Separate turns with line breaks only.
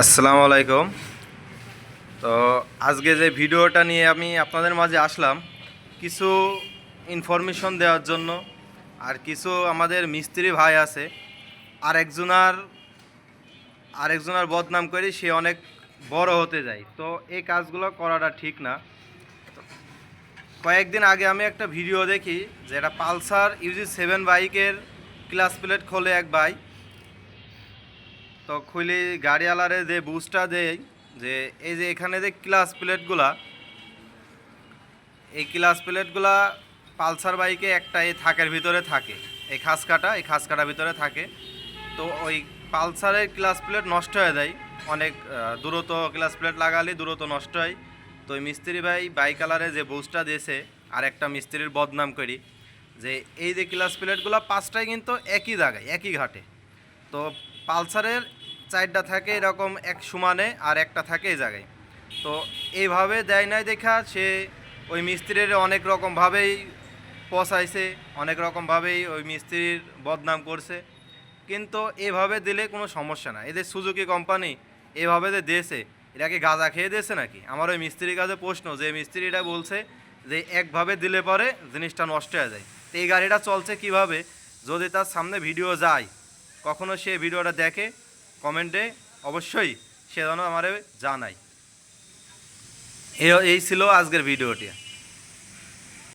আসসালামু আলাইকুম। তো আজকে যে ভিডিওটা নিয়ে আমি আপনাদের মাঝে আসলাম, কিছু ইনফরমেশন দেওয়ার জন্য আর কিছু আমাদের মিস্ত্রি ভাই আছে আর একজনার আরেকজনার বদনাম করে সে অনেক বড় হতে যায়। তো এই কাজগুলো করাটা ঠিক না। কয়েকদিন আগে আমি একটা ভিডিও দেখি, যেটা পালসার ইউজি সেভেন বাইকের ক্লাস প্লেট খোলে এক ভাই তো খুলি গাড়িওয়ালারে যে বুস্টটা দেয় যে এই যে এখানে যে ক্লাস প্লেটগুলা, এই ক্লাস প্লেটগুলা পালসার বাইকে একটা এই থাকের ভিতরে থাকে, এই খাস কাটা এই খাস কাটার ভিতরে থাকে। তো ওই পালসারের ক্লাস প্লেট নষ্ট হয়ে যায়, অনেক দ্রুত ক্লাস প্লেট লাগালে দ্রুত নষ্ট হয়। তো মিস্ত্রি ভাই বাইক কালারে যে বুস্টটা দিয়েছে, আর একটা মিস্ত্রির বদনাম করি, যে এই যে ক্লাস প্লেটগুলো পাঁচটাই কিন্তু একই জায়গায়, একই ঘাটে। তো পালসারের চারটা থাকে এরকম এক সমানে আর একটা থাকে এই জায়গায়। তো এইভাবে দেয় নাই দেখা, সে ওই মিস্ত্রির অনেক রকমভাবেই পচাইছে অনেক রকমভাবেই ওই মিস্ত্রির বদনাম করছে। কিন্তু এভাবে দিলে কোনো সমস্যা না এদের সুজুকি কোম্পানি এভাবে যে দিয়েছে এরা কি গাঁজা খেয়ে দিয়েছে নাকি? আমার ওই মিস্ত্রির কাছে প্রশ্ন, যে মিস্ত্রিটা বলছে যে একভাবে দিলে পরে জিনিসটা নষ্ট হয়ে যায়। তো এই গাড়িটা চলছে কীভাবে? যদি তার সামনে ভিডিও যায় কখনো সে ভিডিওটা দেখে কমেন্টে অবশ্যই সে যেন আমার জানায়। এই ছিল আজকের ভিডিওটি।